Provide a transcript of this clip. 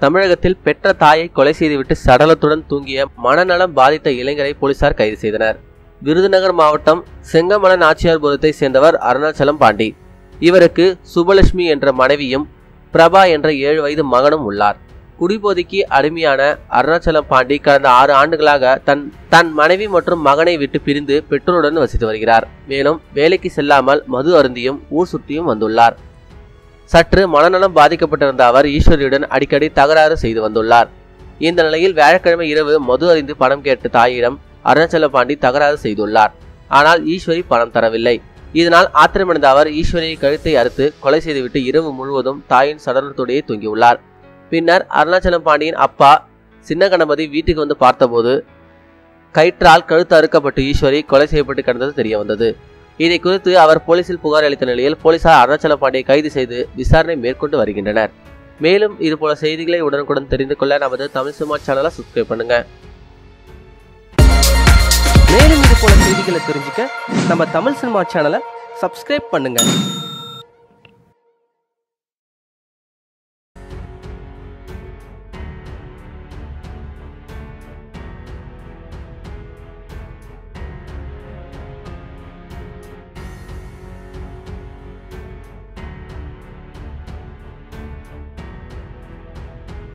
தமிழகத்தில் பெற்ற தாயை கொலை செய்துவிட்டு சடலத்துடன் தூங்கிய மனநலம் பாதித்த இளைஞரை போலீசார் கைது செய்தனர். விருதுநகர் மாவட்டம் செங்கமல நாச்சியார்புரத்தை சேர்ந்தவர் அருணாச்சலம் பாண்டி. இவருக்கு சுபலட்சுமி என்ற மனைவியும் பிரபா என்ற ஏழு வயது மகனும் உள்ளார். குடிபோதைக்கு அடிமையான அருணாச்சலம் பாண்டி கடந்த ஆறு ஆண்டுகளாக தன் தன் மனைவி மற்றும் மகனை விட்டு பிரிந்து பெற்றோருடன் வசித்து வருகிறார். மேலும் வேலைக்கு செல்லாமல் மது அருந்தியும் ஊர் சுற்றியும் வந்துள்ளார். சற்று மனநலம் பாதிக்கப்பட்டிருந்த அவர் ஈஸ்வரியுடன் அடிக்கடி தகராறு செய்து வந்துள்ளார். இந்த நிலையில் வியாழக்கிழமை இரவு மது அறிந்து பணம் கேட்டு தாயிடம் அருணாச்சல பாண்டி தகராறு செய்துள்ளார். ஆனால் ஈஸ்வரி பணம் தரவில்லை. இதனால் ஆத்திரமடைந்த அவர் ஈஸ்வரியை கழுத்தை அறுத்து கொலை செய்துவிட்டு இரவு முழுவதும் தாயின் சடலத்தோடையே தூங்கியுள்ளார். பின்னர் அருணாச்சலம் பாண்டியின் அப்பா சின்ன கணபதி வீட்டுக்கு வந்து பார்த்தபோது கயிற்றால் கழுத்து அறுக்கப்பட்டு ஈஸ்வரி கொலை செய்யப்பட்டு கிடந்தது தெரிய வந்தது. இதை குறித்து அவர் போலீசில் புகார் அளித்த நிலையில் போலீசார் அருணாச்சல பாண்டியை கைது செய்து விசாரணை மேற்கொண்டு வருகின்றனர். மேலும் இதுபோல செய்திகளை உடனுக்குடன் தெரிந்து கொள்ள நமது தமிழ் சும்மா சேனலை சப்ஸ்கிரைப் பண்ணுங்க. மேலும் இது போல செய்திகளை தெரிஞ்சுக்க நம்ம தமிழ் சினிமா சேனலை சப்ஸ்கிரைப் பண்ணுங்க.